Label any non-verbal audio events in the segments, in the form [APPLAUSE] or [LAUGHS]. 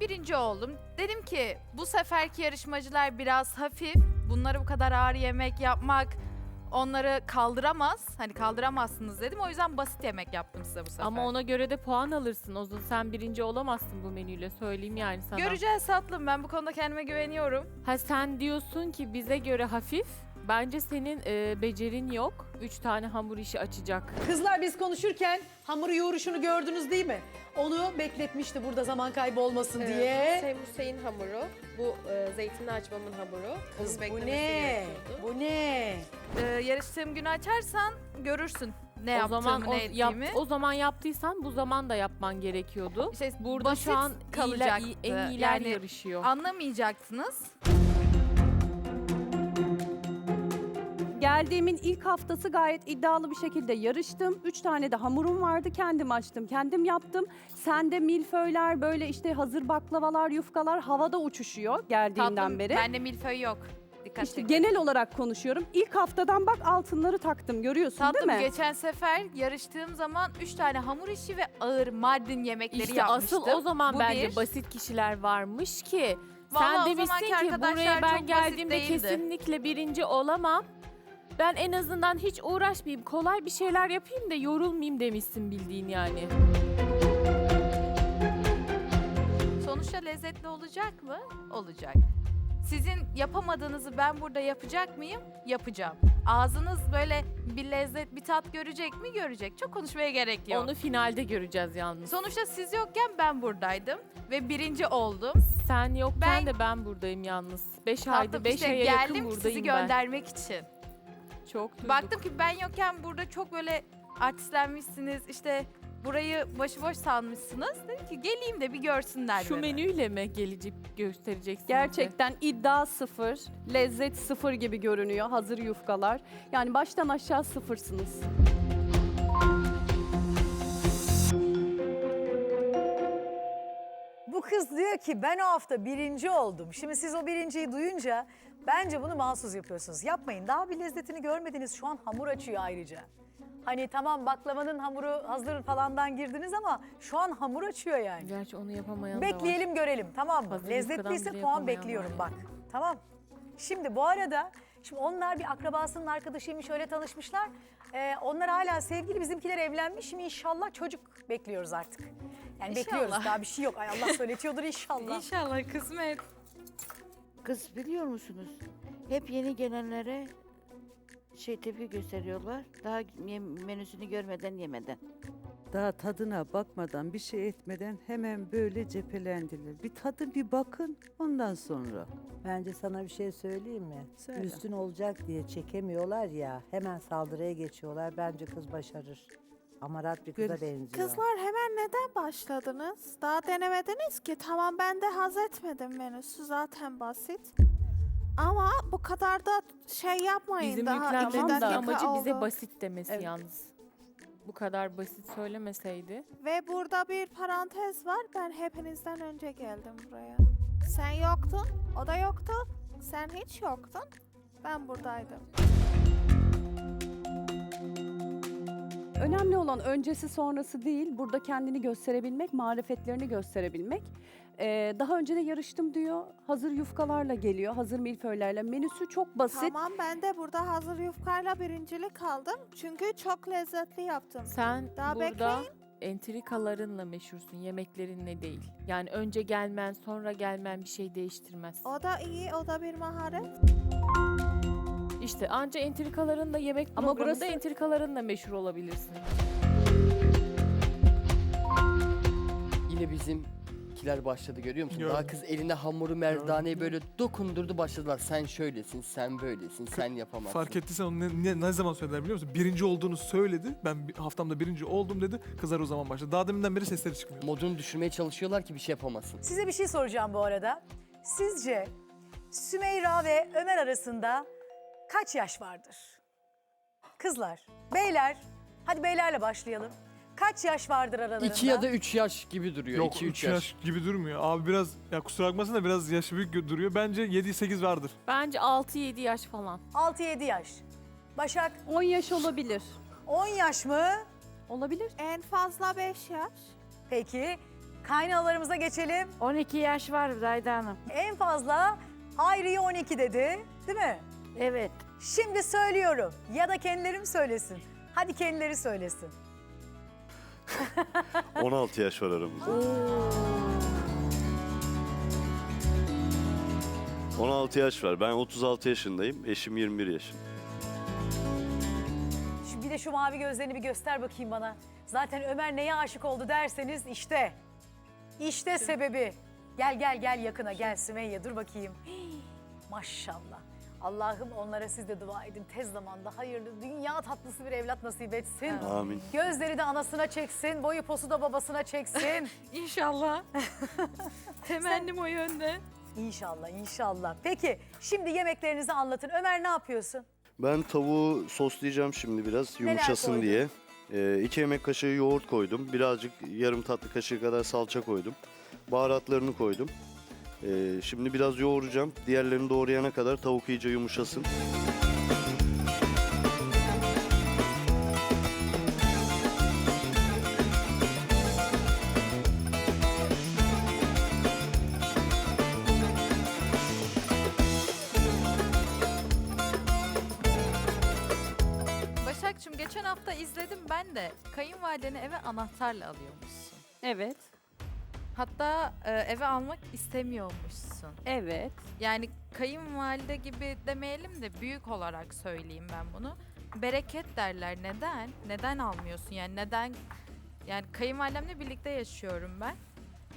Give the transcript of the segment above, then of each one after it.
Birinci oldum. Dedim ki bu seferki yarışmacılar biraz hafif. Bunları bu kadar ağır yemek yapmak onları kaldıramaz. Hani kaldıramazsınız dedim. O yüzden basit yemek yaptım size bu sefer. Ama ona göre de puan alırsın. O zaman sen birinci olamazsın bu menüyle söyleyeyim yani sana. Göreceğiz tatlım. Ben bu konuda kendime güveniyorum. Ha sen diyorsun ki bize göre hafif. Bence senin e, becerin yok. Üç tane hamur işi açacak. Kızlar biz konuşurken hamuru yoğuruşunu gördünüz değil mi? Onu bekletmişti burada zaman kaybı olmasın Ee, diye. Hüseyin Hüseyin hamuru. Bu e, zeytinli açmamın hamuru. Kız bu beklemesi ne? gerekiyordu. Bu ne? Ee, yarıştığım günü açarsan görürsün ne o yaptığımı, zaman o, ne yap, ettiğimi. o zaman yaptıysan bu zaman da yapman gerekiyordu. İşte Burada basit şu an iyiler, kalacaktı. iyi- en iyiler Yani yarışıyor. Anlamayacaktınız. Geldiğimin ilk haftası gayet iddialı bir şekilde yarıştım. Üç tane de hamurum vardı. Kendim açtım, kendim yaptım. Sende milföyler, böyle işte hazır baklavalar, yufkalar havada uçuşuyor geldiğinden Tatlım, beri. bende milföy yok. Dikkat İşte çekin. genel olarak konuşuyorum. İlk haftadan bak altınları taktım görüyorsun Tatlım değil mi? geçen sefer yarıştığım zaman 3 tane hamur işi ve ağır Mardin yemekleri İşte yapmıştım. asıl o zaman Bu bence bir. basit kişiler varmış ki Vallahi sen demişsin zamanki ki arkadaşlar buraya ben basit geldiğimde değildi. kesinlikle birinci olamam. Ben en azından hiç uğraşmayayım, kolay bir şeyler yapayım da yorulmayayım demişsin bildiğin yani. Sonuçta lezzetli olacak mı? Olacak. Sizin yapamadığınızı ben burada yapacak mıyım? Yapacağım. Ağzınız böyle bir lezzet, bir tat görecek mi? Görecek. Çok konuşmaya gerek yok. Onu finalde göreceğiz yalnız. Sonuçta siz yokken ben buradaydım ve birinci oldum. Sen yokken Ben- de ben buradayım yalnız. Beş ayda, Tatlım beş işte aya yakın geldim buradayım sizi ben. göndermek için. Çok duyduk. Baktım ki ben yokken burada çok böyle artistlenmişsiniz. İşte burayı başıboş sanmışsınız. Dedim ki geleyim de bir görsünler Şu beni. menüyle mi gelecek göstereceksin? Gerçekten iddia sıfır, lezzet sıfır gibi görünüyor hazır yufkalar. Yani baştan aşağı sıfırsınız. Bu kız diyor ki ben o hafta birinci oldum. Şimdi siz o birinciyi duyunca bence bunu mahsus yapıyorsunuz. Yapmayın daha bir lezzetini görmediniz. Şu an hamur açıyor ayrıca. Hani tamam baklavanın hamuru hazır falandan girdiniz ama şu an hamur açıyor yani. Gerçi onu yapamayan. Bekleyelim görelim tamam mı? Hazır Lezzetliyse yufkadan bile puan yapamayan bekliyorum var bak. Tamam. Şimdi bu arada şimdi onlar bir akrabasının arkadaşıymış öyle tanışmışlar. Ee, onlar hala sevgili bizimkiler evlenmiş mi inşallah çocuk bekliyoruz artık. Yani İnşallah. bekliyoruz daha bir şey yok. Ay Allah söyletiyordur inşallah. [LAUGHS] İnşallah kısmet. Kız biliyor musunuz? Hep yeni gelenlere şey tepki gösteriyorlar. Daha yem- menüsünü görmeden yemeden. Daha tadına bakmadan, bir şey etmeden hemen böyle cephelendiler. Bir tadın bir bakın ondan sonra. Bence sana bir şey söyleyeyim mi? Söyle. Üstün olacak diye çekemiyorlar ya, hemen saldırıya geçiyorlar. Bence kız başarır. Amarat bir kıza benziyor. Kızlar hemen neden başladınız? Daha denemediniz ki. Tamam ben de haz etmedim menüsü zaten basit. Ama bu kadar da şey yapmayın Bizim daha iki yüklenmemiz dakika amacı bize oldu. basit demesi Evet. yalnız. Bu kadar basit söylemeseydi. Ve burada bir parantez var. Ben hepinizden önce geldim buraya. Sen yoktun, o da yoktu. Sen hiç yoktun. Ben buradaydım. Önemli olan öncesi sonrası değil, burada kendini gösterebilmek, marifetlerini gösterebilmek. Ee, daha önce de yarıştım diyor, hazır yufkalarla geliyor, hazır milföylerle. Menüsü çok basit. Tamam ben de burada hazır yufkayla birincilik aldım. Çünkü çok lezzetli yaptım. Sen Daha burada bekleyin. entrikalarınla meşhursun, yemeklerinle değil. Yani önce gelmen, sonra gelmen bir şey değiştirmez. O da iyi, o da bir maharet. İşte anca entrikalarınla yemek Ama programında burası- entrikalarınla meşhur olabilirsin. Yine bizimkiler başladı görüyor musun? Daha Gördüm. kız eline hamuru merdaneyi böyle dokundurdu başladılar. Sen şöylesin, sen böylesin, sen yapamazsın. Fark ettiysen onu ne, ne, ne zaman söylediler biliyor musun? Birinci olduğunu söyledi. Ben bir- haftamda birinci oldum dedi. Kızlar o zaman başladı. Daha deminden beri sesleri çıkmıyor. Modunu düşürmeye çalışıyorlar ki bir şey yapamasın. Size bir şey soracağım bu arada. Sizce Sümeyra ve Ömer arasında kaç yaş vardır? Kızlar, beyler, hadi beylerle başlayalım. Kaç yaş vardır aralarında? 2 ya da 3 yaş gibi duruyor. Yok 2-3 3 yaş. yaş. gibi durmuyor. Abi biraz ya kusura bakmasın da biraz yaşı büyük gö- duruyor. Bence 7-8 vardır. Bence 6-7 yaş falan. 6-7 yaş. Başak 10 yaş olabilir. 10 yaş mı? Olabilir. En fazla 5 yaş. Peki Kaynalarımıza geçelim. 12 yaş var Zayda Hanım. En fazla Hayriye 12 dedi. Değil mi? Evet. Şimdi söylüyorum. Ya da kendileri mi söylesin? Hadi kendileri söylesin. [LAUGHS] 16 yaş var aramızda. 16 yaş var. Ben 36 yaşındayım. Eşim 21 yaşında. Şu bir de şu mavi gözlerini bir göster bakayım bana. Zaten Ömer neye aşık oldu derseniz işte. İşte sebebi. Gel gel gel yakına gel Sümeyye dur bakayım. Hii, [GASPS] maşallah. Allah'ım onlara siz de dua edin. Tez zamanda hayırlı, dünya tatlısı bir evlat nasip etsin. Amin. Gözleri de anasına çeksin, boyu posu da babasına çeksin. [LAUGHS] İnşallah. [LAUGHS] Temennim o yönde. İnşallah, inşallah. Peki, şimdi yemeklerinizi anlatın. Ömer ne yapıyorsun? Ben tavuğu soslayacağım şimdi biraz yumuşasın diye. 2 yemek kaşığı yoğurt koydum. Birazcık yarım tatlı kaşığı kadar salça koydum. Baharatlarını koydum. Ee, şimdi biraz yoğuracağım. Diğerlerini doğrayana kadar tavuk iyice yumuşasın. Başakçım geçen hafta izledim ben de. Kayınvalideni eve anahtarla alıyormuşsun. Evet. Hatta e, eve almak istemiyormuşsun. Evet. Yani kayınvalide gibi demeyelim de büyük olarak söyleyeyim ben bunu. Bereket derler. Neden? Neden almıyorsun? Yani neden? Yani kayınvalidemle birlikte yaşıyorum ben.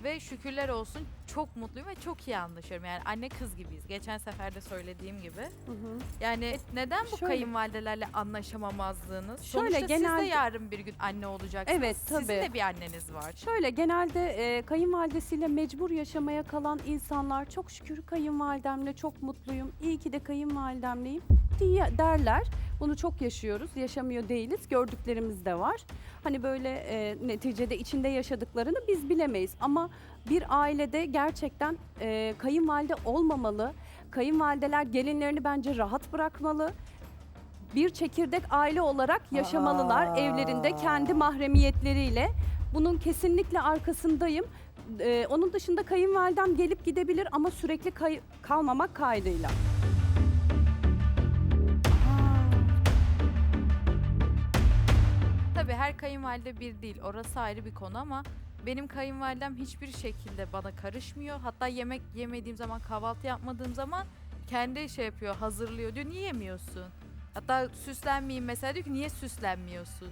Ve şükürler olsun çok mutluyum ve çok iyi anlaşıyorum. Yani anne kız gibiyiz. Geçen sefer de söylediğim gibi. Hı hı. Yani neden bu Şöyle- kayınvalidelerle anlaşamamazlığınız? Şöyle, Sonuçta siz genelde- de yarın bir gün anne olacaksınız. Evet, Sizin tabii. de bir anneniz var. Şöyle genelde e, kayınvalidesiyle mecbur yaşamaya kalan insanlar çok şükür kayınvalidemle çok mutluyum. İyi ki de kayınvalidemleyim diye derler. Bunu çok yaşıyoruz. Yaşamıyor değiliz. Gördüklerimiz de var. Hani böyle e, neticede içinde yaşadıklarını biz bilemeyiz. Ama bir ailede gerçekten e, kayınvalide olmamalı. Kayınvalideler gelinlerini bence rahat bırakmalı. Bir çekirdek aile olarak yaşamalılar Aa. evlerinde kendi mahremiyetleriyle. Bunun kesinlikle arkasındayım. Ee, onun dışında kayınvalidem gelip gidebilir ama sürekli kay- kalmamak kaydıyla. Tabii her kayınvalide bir değil. Orası ayrı bir konu ama benim kayınvalidem hiçbir şekilde bana karışmıyor. Hatta yemek yemediğim zaman, kahvaltı yapmadığım zaman kendi şey yapıyor, hazırlıyor diyor. Niye yemiyorsun? Hatta süslenmeyeyim mesela diyor ki niye süslenmiyorsun?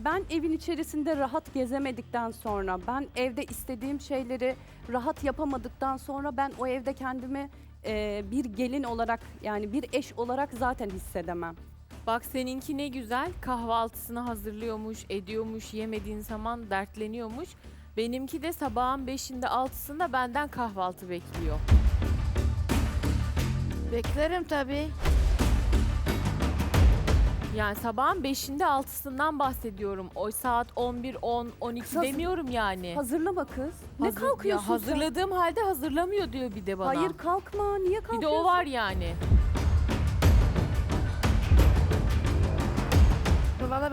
Ben evin içerisinde rahat gezemedikten sonra, ben evde istediğim şeyleri rahat yapamadıktan sonra ben o evde kendimi e, bir gelin olarak yani bir eş olarak zaten hissedemem. Bak seninki ne güzel kahvaltısını hazırlıyormuş, ediyormuş, yemediğin zaman dertleniyormuş. Benimki de sabahın beşinde altısında benden kahvaltı bekliyor. Beklerim tabii. Yani sabahın beşinde altısından bahsediyorum. O saat 11, 10, 12 Kız hazır- demiyorum yani. Hazırlama kız. Ne Hazır- kalkıyorsun ya hazırladığım halde hazırlamıyor diyor bir de sen? bana. Hayır kalkma. Niye bir kalkıyorsun? de o var yani.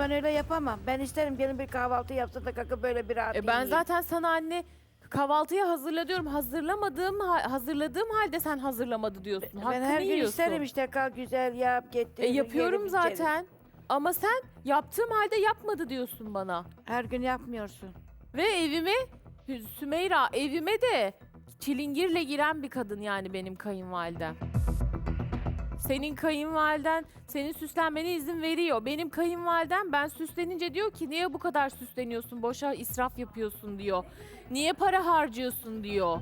Ben öyle yapamam. Ben isterim gelin bir kahvaltı yapsın da kalkıp böyle bir rahat E ben zaten sana anne kahvaltıyı hazırla diyorum. Hazırlamadığım ha- hazırladığım halde sen hazırlamadı diyorsun. Ben Hakkını her gün yiyorsun. isterim işte kalk güzel yap getir. E yapıyorum yiyelim, içelim. zaten. Ama sen yaptığım halde yapmadı diyorsun bana. Her gün yapmıyorsun. Ve evime Hü- Sümeyra evime de çilingirle giren bir kadın yani benim kayınvalidem. Senin kayınvaliden senin süslenmene izin veriyor. Benim kayınvalidem ben süslenince diyor ki niye bu kadar süsleniyorsun? Boşa israf yapıyorsun diyor. Niye para harcıyorsun diyor.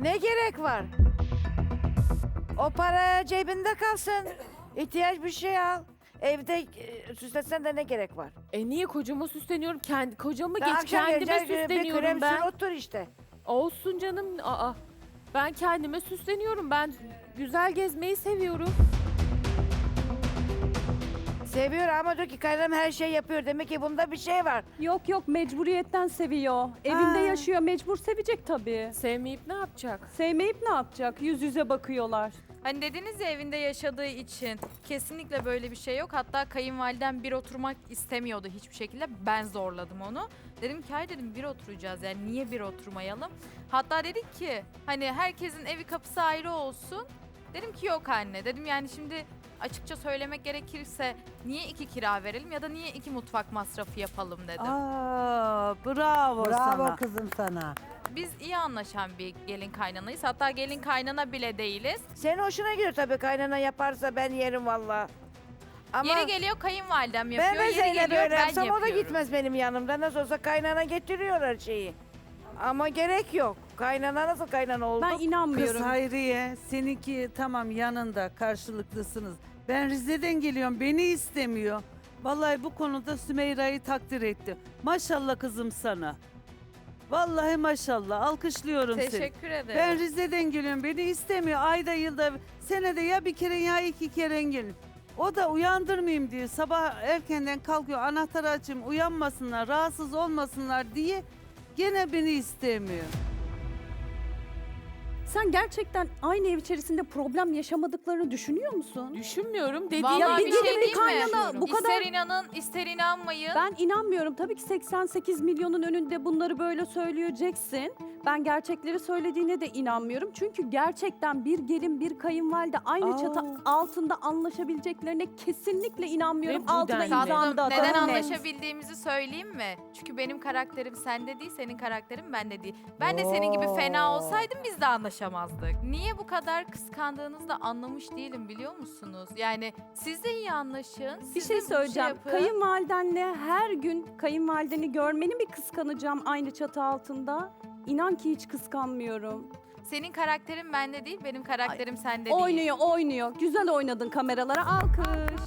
Ne gerek var? O para cebinde kalsın. İhtiyaç bir şey al. Evde e, süsletsen de ne gerek var? E niye kocama süsleniyorum? Kendi kocamı geç kendime gelecek, bir süsleniyorum krem ben. sür otur işte. Olsun canım. Aa. Ben kendime süsleniyorum. Ben güzel gezmeyi seviyorum. Seviyor ama diyor ki kaynanam her şey yapıyor. Demek ki bunda bir şey var. Yok yok mecburiyetten seviyor. Evinde Ha. yaşıyor mecbur sevecek tabii. Sevmeyip ne yapacak? Sevmeyip ne yapacak? Yüz yüze bakıyorlar. Hani dediniz ya evinde yaşadığı için kesinlikle böyle bir şey yok. Hatta kayınvaliden bir oturmak istemiyordu hiçbir şekilde. Ben zorladım onu. Dedim ki hayır dedim bir oturacağız yani niye bir oturmayalım. Hatta dedik ki hani herkesin evi kapısı ayrı olsun. Dedim ki yok anne dedim yani şimdi açıkça söylemek gerekirse niye iki kira verelim ya da niye iki mutfak masrafı yapalım dedim. Aa, bravo, Bravo sana. kızım sana. Biz iyi anlaşan bir gelin kaynanayız. Hatta gelin kaynana bile değiliz. Senin hoşuna gidiyor tabii kaynana yaparsa ben yerim valla. Ama Yeri geliyor kayınvalidem ben yapıyor. de yeri Zeynep geliyor öyle ben yapsam o da yapıyorum. gitmez benim yanımda. Nasıl olsa kaynana getiriyor her şeyi. Ama gerek yok. Kaynana nasıl kaynana oldu? Ben inanmıyorum. Kız Hayriye, seninki tamam yanında karşılıklısınız. Ben Rize'den geliyorum, beni istemiyor. Vallahi bu konuda Sümeyra'yı takdir etti. Maşallah kızım sana. Vallahi maşallah, alkışlıyorum seni. Teşekkür ederim. Ben Rize'den geliyorum, beni istemiyor. Ayda yılda, senede ya bir kere ya iki kere gelin. O da uyandırmayayım diye sabah erkenden kalkıyor, anahtarı açayım, uyanmasınlar, rahatsız olmasınlar diye gene beni istemiyor. Sen gerçekten aynı ev içerisinde problem yaşamadıklarını düşünüyor musun? Düşünmüyorum dediğim Ya bir bir şey gelin bir diyeyim mi? kaynana bu İster kadar inanın ister inanmayın. Ben inanmıyorum. Tabii ki 88 milyonun önünde bunları böyle söyleyeceksin. Ben gerçekleri söylediğine de inanmıyorum. Çünkü gerçekten bir gelin bir kayınvalide aynı çatı Aa. altında anlaşabileceklerine kesinlikle inanmıyorum. Ve bu Altına denli. Tatlım, da neden atarım anlaşabildiğimizi söyleyeyim mi? Çünkü benim karakterim sende değil, senin karakterin bende değil. Ben de senin gibi fena olsaydım biz de anlaşamazdık. Niye bu kadar kıskandığınızı da anlamış değilim biliyor musunuz? Yani siz de iyi anlaşın. Bir siz şey söyleyeceğim. yapın. Kayınvalidenle her gün kayınvalideni görmeni mi kıskanacağım aynı çatı altında? İnan ki hiç kıskanmıyorum. Senin karakterin bende değil, benim karakterim sende değil. Oynuyor, oynuyor. Güzel oynadın kameralara. Alkış.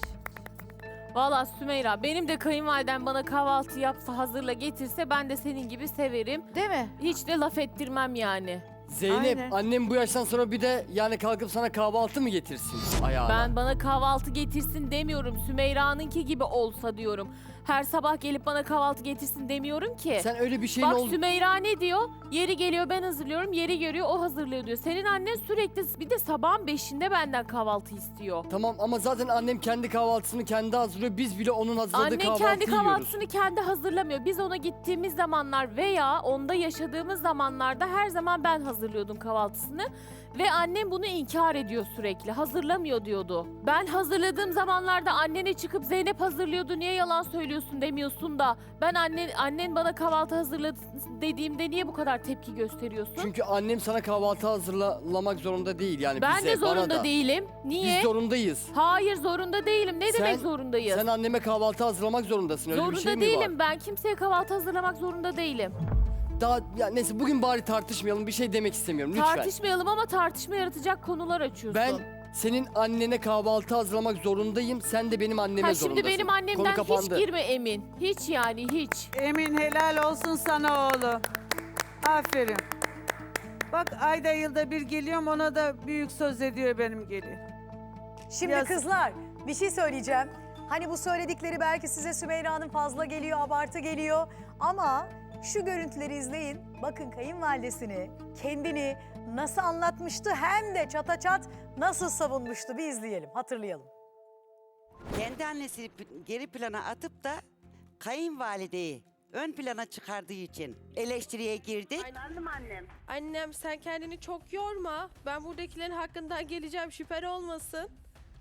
Valla Sümeyra benim de kayınvaliden bana kahvaltı yapsa hazırla getirse ben de senin gibi severim. Değil mi? Hiç de laf ettirmem yani. Zeynep Aynen. annem bu yaştan sonra bir de yani kalkıp sana kahvaltı mı getirsin ayağına? Ben bana kahvaltı getirsin demiyorum. Sümeyra'nınki gibi olsa diyorum. Her sabah gelip bana kahvaltı getirsin demiyorum ki. Sen öyle bir şeyin Bak ol... Sümeyra ne diyor? Yeri geliyor ben hazırlıyorum, yeri görüyor o hazırlıyor diyor. Senin annen sürekli bir de sabahın beşinde benden kahvaltı istiyor. Tamam ama zaten annem kendi kahvaltısını kendi hazırlıyor. Biz bile onun hazırladığı Annen kahvaltıyı kendi yiyoruz. kahvaltısını kendi hazırlamıyor. Biz ona gittiğimiz zamanlar veya onda yaşadığımız zamanlarda her zaman ben hazırlıyordum kahvaltısını. Ve annem bunu inkar ediyor sürekli. Hazırlamıyor diyordu. Ben hazırladığım zamanlarda annene çıkıp Zeynep hazırlıyordu niye yalan söylüyorsun demiyorsun da ben annen annen bana kahvaltı hazırladı dediğimde niye bu kadar tepki gösteriyorsun? Çünkü annem sana kahvaltı hazırlamak zorunda değil yani ben bize, de bana zorunda da. değilim. Niye? Biz zorundayız. Hayır zorunda değilim. Ne Sen- demek zorundayız? Sen anneme kahvaltı hazırlamak zorundasın. Öyle zorunda bir şey mi değilim. var? Ben kimseye kahvaltı hazırlamak zorunda değilim. Daha ya neyse bugün bari tartışmayalım. Bir şey demek istemiyorum lütfen. Tartışmayalım ama tartışma yaratacak konular açıyorsun. Ben senin annene kahvaltı hazırlamak zorundayım. Sen de benim anneme ha, zorundasın. şimdi benim Konu annemden hiç kapandı. girme Emin. Hiç yani hiç. Emin helal olsun sana oğlum. Aferin. Bak ayda yılda bir geliyorum ona da büyük söz ediyor benim gelin. Şimdi Biraz- kızlar bir şey söyleyeceğim. Hani bu söyledikleri belki size Sümeyra'nın fazla geliyor, abartı geliyor. Ama şu görüntüleri izleyin. Bakın kayınvalidesini, kendini nasıl anlatmıştı hem de çata çat nasıl savunmuştu. Bir izleyelim, hatırlayalım. kendi annesini geri plana atıp da kayınvalideyi ön plana çıkardığı için eleştiriye girdik. Annem sen kendini çok yorma. Ben buradakilerin hakkından geleceğim şüphen olmasın.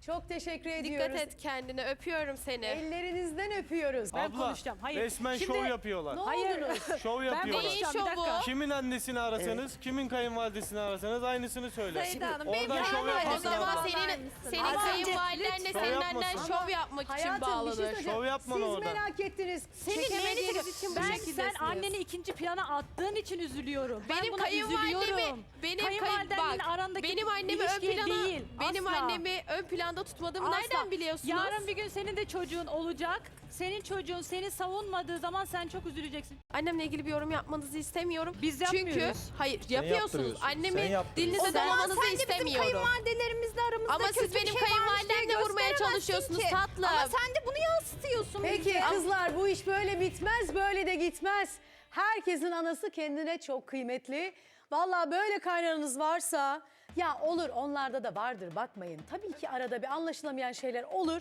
Çok teşekkür Dikkat et kendine öpüyorum seni. Ellerinizden öpüyoruz. Ben konuşacağım. Hayır. Resmen şov yapıyorlar. Ne oldunuz? [LAUGHS] Şov yapıyorlar. Neyin şovu? Kimin annesini arasanız, kimin kayınvalidesini arasanız aynısını söyler. Zeyda Hanım Oradan benim şov o yapmasın zaman abla. senin, senin kayınvalidenle lütfen. senin Şov annen yapmasın. şov yapmak için Hayatım bir şey bağlanır. söyleyeceğim. Şov yapma Siz oradan. merak ettiniz. Senin Çekemediğiniz için bu Ben şekildesiniz. sen anneni ikinci plana attığın için üzülüyorum. ben Benim buna kayınvalidemi, üzülüyorum. benim kayın, Kayınvalidenle bak, arandaki benim annemi ön ilişkiye plana, değil. benim asla. annemi ön planda tutmadığımı Asla. nereden biliyorsunuz? Yarın bir gün senin de çocuğun olacak. Senin çocuğun seni savunmadığı zaman sen çok üzüleceksin. Annemle ilgili bir yorum yapmanızı istemiyorum. Biz Çünkü yapmıyoruz. hayır yapıyorsunuz. yaptırıyorsun, sen Annemi yaptırıyorsun. dilinize dolamanızı istemiyorum. kayınvalidelerimizle aramızda Ama siz benim kayınvalidemle vurmaya çalışıyorsunuz tatlım. Ama sen de bunu yansıtıyorsun Peki bize. kızlar bu iş böyle bitmez, böyle de gitmez. Herkesin anası kendine çok kıymetli. Vallahi böyle kaynananız varsa ya olur onlarda da vardır bakmayın. Tabii ki arada bir anlaşılamayan şeyler olur.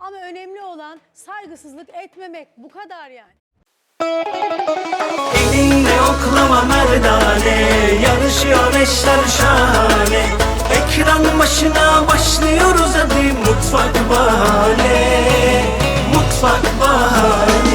Ama önemli olan saygısızlık etmemek bu kadar yani. Elinle oklama merdane Yarışıyor eşler şahane Ekran başına başlıyoruz hadi Mutfak bahane Mutfak bahane